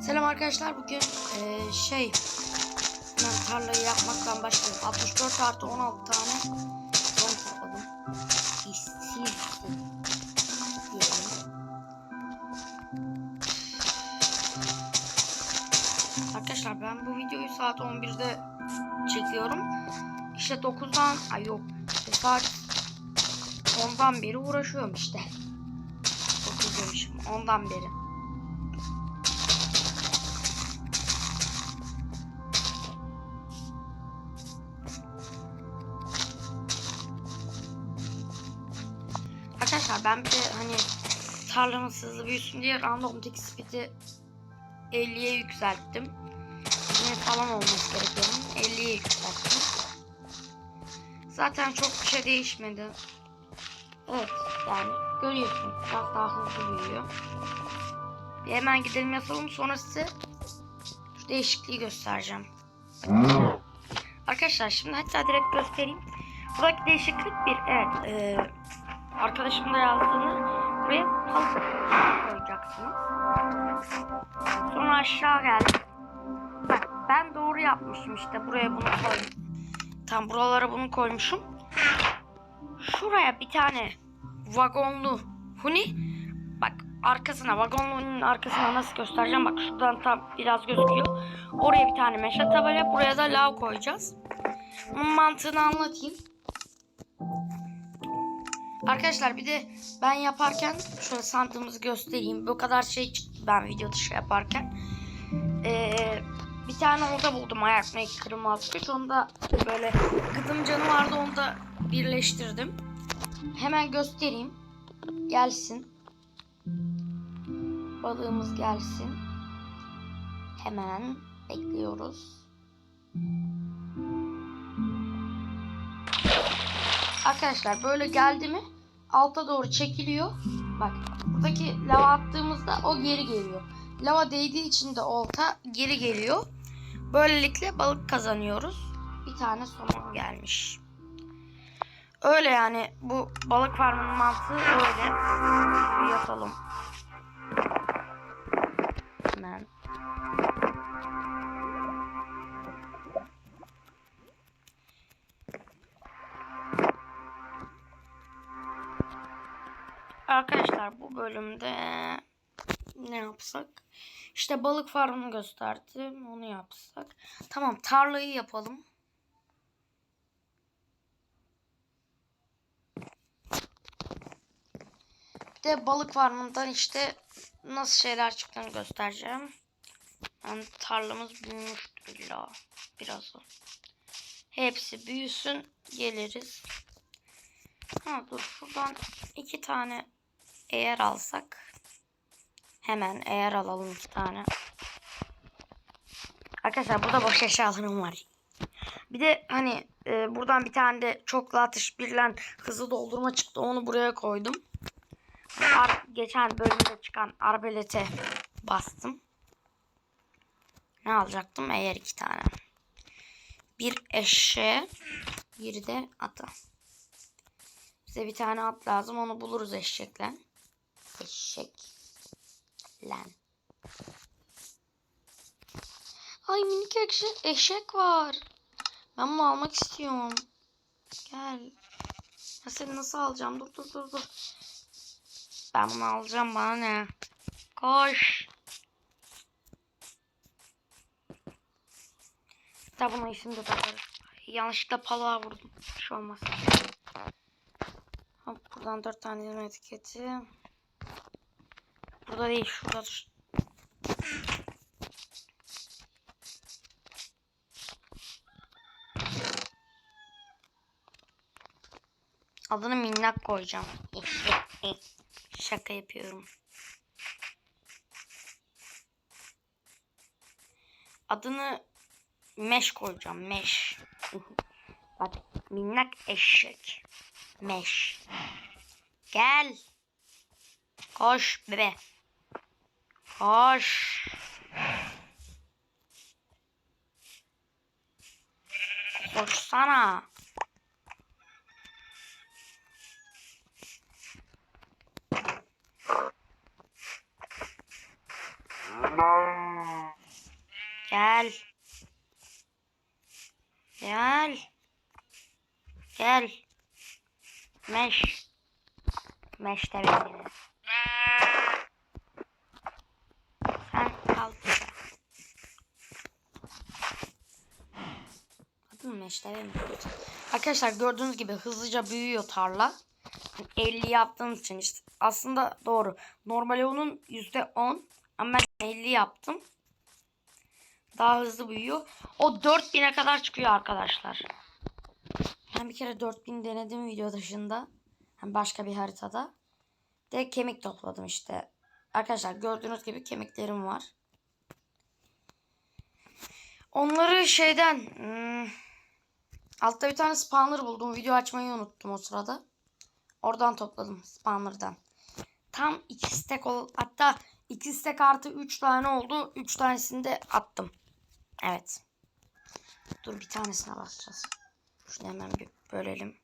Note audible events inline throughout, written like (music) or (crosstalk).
Selam arkadaşlar bugün eee, şey ben tarlayı yapmaktan başlıyorum 64 artı 16 tane don topladım. İşsizsin diyelim. Arkadaşlar ben bu videoyu saat 11'de çekiyorum. İşte 9'dan ay yok saat 10'dan beri uğraşıyorum işte. 9 demişim 10'dan beri Arkadaşlar ben bir de hani tarlamız hızlı büyüsün diye random tick speed'i 50'ye yükselttim. Yine falan olması gerekiyor. 50'ye yükselttim. Zaten çok bir şey değişmedi. Evet yani görüyorsun biraz daha hızlı büyüyor. Bir hemen gidelim yapalım sonra size şu değişikliği göstereceğim. Arkadaşlar şimdi hatta direkt göstereyim. Buradaki değişiklik bir evet e, arkadaşım da yazdığını buraya balık koyacaksınız. Sonra aşağı geldim. Bak ben doğru yapmışım işte buraya bunu koydum. Tam buralara bunu koymuşum. Şuraya bir tane vagonlu huni bak arkasına vagonlunun arkasına nasıl göstereceğim bak şuradan tam biraz gözüküyor. Oraya bir tane meşe tabela buraya da lav koyacağız. Bunun mantığını anlatayım. Arkadaşlar bir de ben yaparken şöyle sandığımızı göstereyim. Bu kadar şey çıktı ben video dışı yaparken. Ee, bir tane oda buldum ayak kırılmaz güç. Onu da böyle gıdım canı vardı onu da birleştirdim. Hemen göstereyim. Gelsin. Balığımız gelsin. Hemen bekliyoruz. Arkadaşlar böyle geldi mi alta doğru çekiliyor. Bak buradaki lava attığımızda o geri geliyor. Lava değdiği için de olta geri geliyor. Böylelikle balık kazanıyoruz. Bir tane somon gelmiş. Öyle yani bu balık farmının mantığı öyle. Bir yapalım. Bu bölümde ne yapsak? İşte balık farmını gösterdim. Onu yapsak. Tamam tarlayı yapalım. Bir de balık farmından işte nasıl şeyler çıktığını göstereceğim. Yani tarlamız büyümüştür illa biraz o. Hepsi büyüsün geliriz. Ha dur şuradan iki tane eğer alsak. Hemen eğer alalım iki tane. Arkadaşlar burada boş eşyalarım var. Bir de hani e, buradan bir tane de çoklu atış birlen hızlı doldurma çıktı. Onu buraya koydum. Ar geçen bölümde çıkan arbelete bastım. Ne alacaktım? Eğer iki tane. Bir eşeğe, bir de ata. Bize bir tane at lazım. Onu buluruz eşekle. Eşek. Lan. Ay minik eşek, eşek var. Ben bunu almak istiyorum. Gel. Ya seni nasıl alacağım? Dur dur dur dur. Ben bunu alacağım bana ne? Koş. Da buna isim de takarız. Yanlışlıkla palığa vurdum. Bir şey olmaz. Hop buradan dört tane yeme etiketi. Burada değil şurada dur. Adını minnak koyacağım. (laughs) Şaka yapıyorum. Adını meş koyacağım. Meş. (laughs) Bak minnak eşek. Meş. Gel. Koş bebe. Koş. Koşsana. Gel. Gel. Gel. Meş. Meş de beni. Adın Meş de beni. Arkadaşlar gördüğünüz gibi hızlıca büyüyor tarla. 50 yaptığım için işte aslında doğru. Normali onun %10 ama ben 50 yaptım. Daha hızlı büyüyor. O 4000'e kadar çıkıyor arkadaşlar. Ben bir kere 4000 denedim video dışında. Hem başka bir haritada. De kemik topladım işte. Arkadaşlar gördüğünüz gibi kemiklerim var. Onları şeyden hmm, altta bir tane spawner buldum. Video açmayı unuttum o sırada. Oradan topladım spawner'dan. Tam iki stack ol hatta iki stack artı 3 tane oldu. 3 tanesini de attım. Evet. Dur bir tanesine basacağız. Şunu hemen bir bölelim.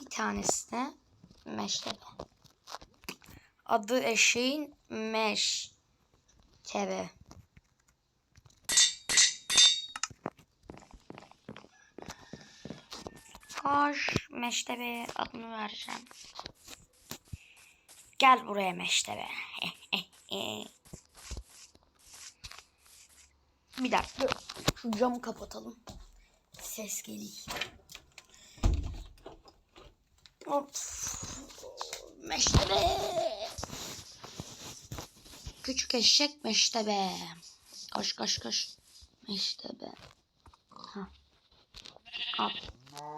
Bir tanesine meştebe. Adı eşeğin meş. Tebe. Koş meştebe adını vereceğim. Gel buraya meştebe. (laughs) Bir dakika. Şu camı kapatalım. Ses geliyor. Hop. Meştebe. Küçük eşek meştebe. Koş koş koş. Meştebe. Ha. Al.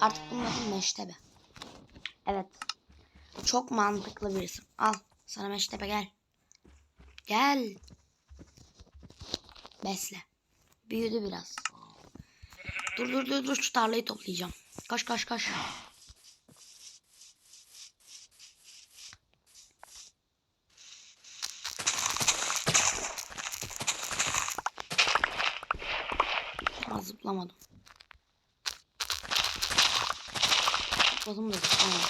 Artık bunun adı meştebe. Evet. Çok mantıklı bir isim. Al. Sana meştebe gel. Gel. Besle. Büyüdü biraz. Dur dur dur dur şu tarlayı toplayacağım. Koş koş. Aa, zıplamadım. Zıpladım da zıplamadım.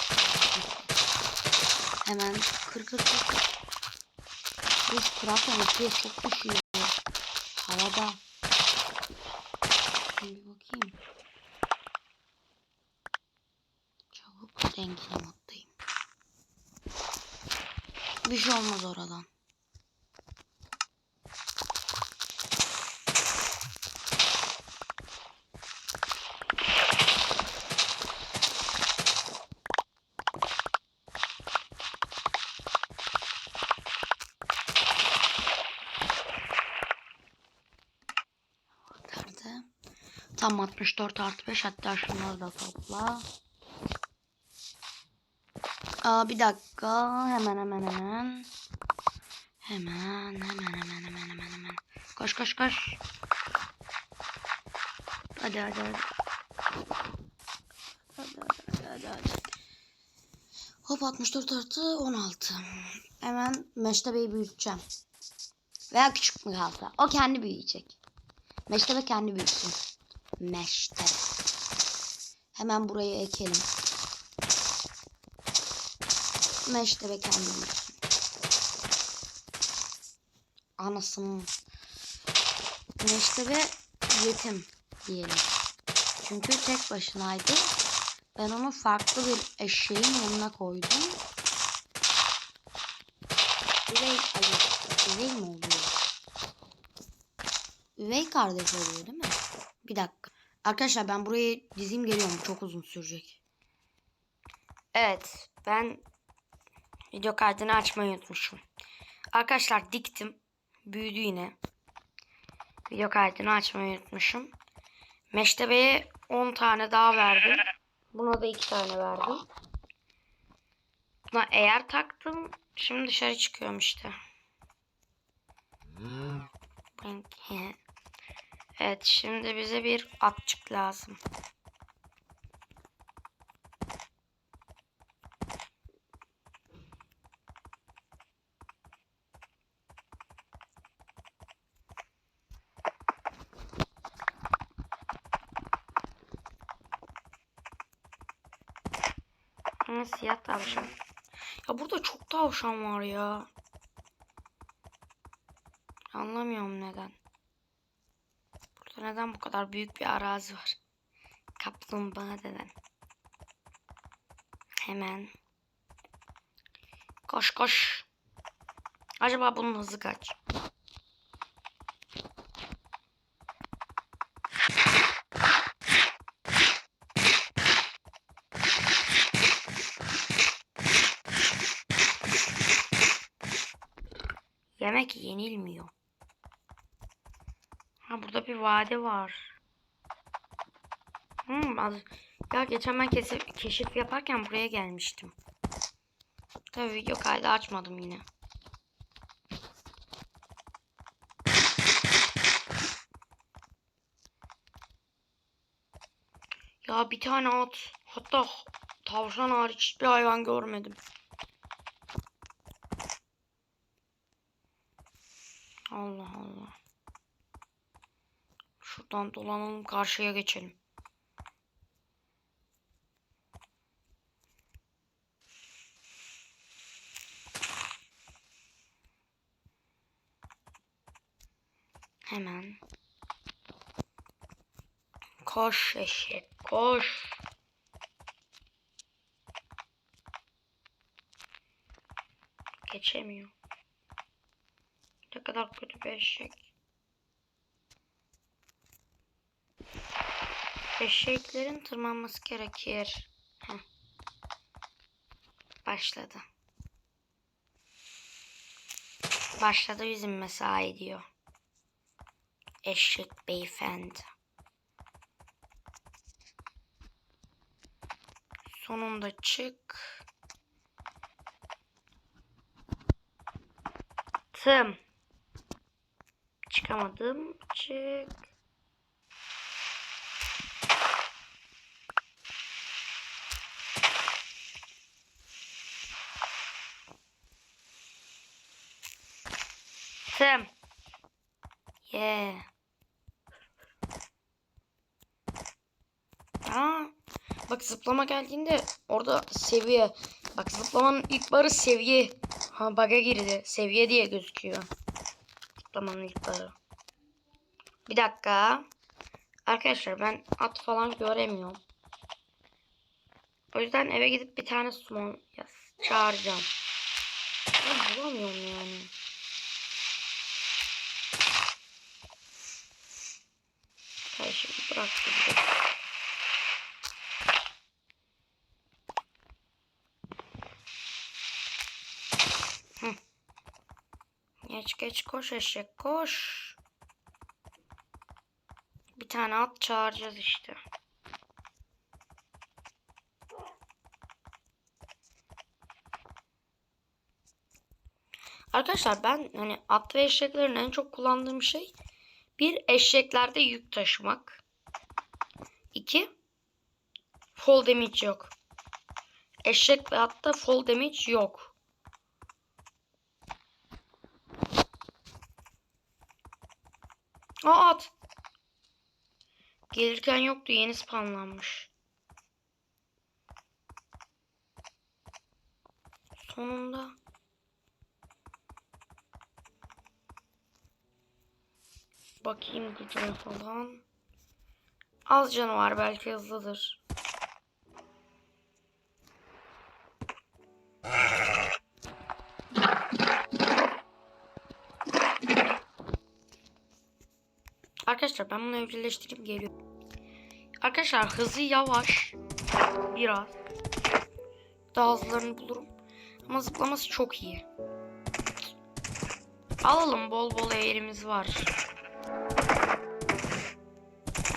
Hemen kır kır kır kır. Kuş kırarken ıpıyor çok düşüyor. Havada. Bir bakayım. Çabuk dengeli moddayım. Bir şey olmaz oradan. Tam 64 artı 5 hatta şunları da topla. Aa, bir dakika hemen hemen hemen. Hemen hemen hemen hemen hemen hemen. Koş koş koş. Hadi hadi hadi. Hadi hadi hadi hadi. Hop 64 artı 16. Hemen meştebeyi büyüteceğim. Veya küçük mü kalsa. O kendi büyüyecek. Meştebe kendi büyüsün. Meştebe. Hemen buraya ekelim. Meştebe kendi büyüsün. Anasını. Meştebe yetim diyelim. Çünkü tek başınaydı. Ben onu farklı bir eşeğin yanına koydum. Üvey ayı. Üvey mi oluyor? Üvey kardeş oluyor değil mi? Bir dakika. Arkadaşlar ben burayı dizeyim geliyorum. Çok uzun sürecek. Evet. Ben video kaydını açmayı unutmuşum. Arkadaşlar diktim. Büyüdü yine. Video kaydını açmayı unutmuşum. Meştebeye 10 tane daha verdim. Buna da 2 tane verdim. Buna eğer taktım. Şimdi dışarı çıkıyorum işte. Evet şimdi bize bir atçık lazım. Ha, siyah tavşan. Ya burada çok tavşan var ya. Anlamıyorum neden. Neden bu kadar büyük bir arazi var? Kaplumbağa deden. Hemen. Koş koş. Acaba bunun hızı kaç? Yemek yenilmiyor. Vade var. Hmm, az... Ya geçen ben keşif, keşif yaparken buraya gelmiştim. Tabii video kaydı açmadım yine. Ya bir tane at. Hatta tavşan hariç hiçbir hayvan görmedim. Allah Allah. Şuradan dolanalım karşıya geçelim. Hemen. Koş eşek koş. Geçemiyor. Ne kadar kötü bir eşek. Eşeklerin tırmanması gerekir. Heh. Başladı. Başladı bizim mesai diyor. Eşek beyefendi. Sonunda çık. Tım. Çıkamadım. Çık. Tım. Yeah. Aa, bak zıplama geldiğinde orada seviye. Bak zıplamanın ilk barı seviye. Ha bug'a girdi. Seviye diye gözüküyor. Zıplamanın ilk barı. Bir dakika. Arkadaşlar ben at falan göremiyorum. O yüzden eve gidip bir tane summon. Çağıracağım. Ben bulamıyorum yani. Şimdi bırak şimdi. Hı. Geç geç koş eşek koş. Bir tane at çağıracağız işte. Arkadaşlar ben hani at ve eşeklerin en çok kullandığım şey bir eşeklerde yük taşımak. İki fall damage yok. Eşek ve atta fall damage yok. Aa at. Gelirken yoktu yeni spawnlanmış. Sonunda. Bakayım gücüne falan. Az canı var belki hızlıdır. Arkadaşlar ben bunu evcilleştirip geliyorum. Arkadaşlar hızı yavaş. Biraz. Daha hızlarını bulurum. Ama zıplaması çok iyi. Alalım bol bol eğrimiz var.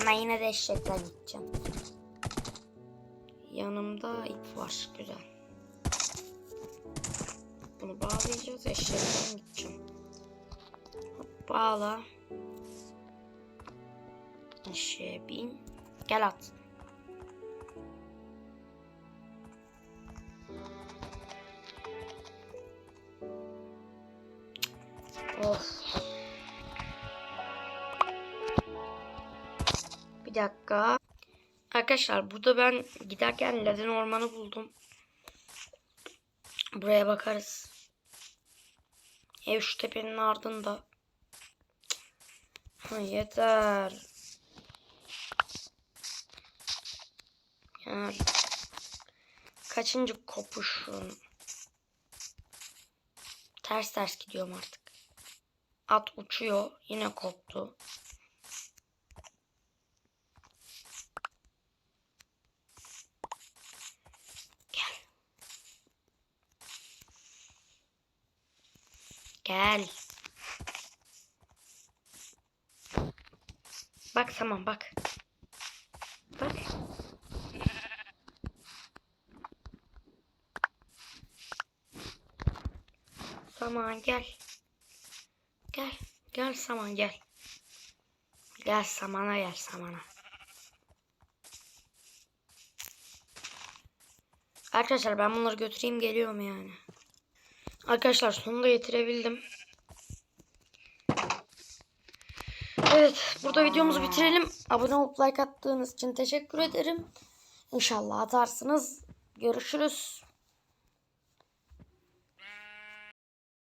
Ama yine de eşekle gideceğim. Yanımda ip var. Güzel. Bunu bağlayacağız. Eşekten gideceğim. Bağla. Eşeğe bin. Gel at. Of. Dakika. Arkadaşlar burada ben giderken Ladin ormanı buldum. Buraya bakarız. Ev şu tepenin ardında. Ha, yeter. Yani kaçıncı kopuşum? Ters ters gidiyorum artık. At uçuyor. Yine koptu. Gel. Bak tamam bak. Bak. Saman gel. Gel. Gel saman gel. Gel samana gel samana. Arkadaşlar ben bunları götüreyim geliyorum yani. Arkadaşlar sonunda getirebildim. Evet burada videomuzu bitirelim. Abone olup like attığınız için teşekkür ederim. İnşallah atarsınız. Görüşürüz.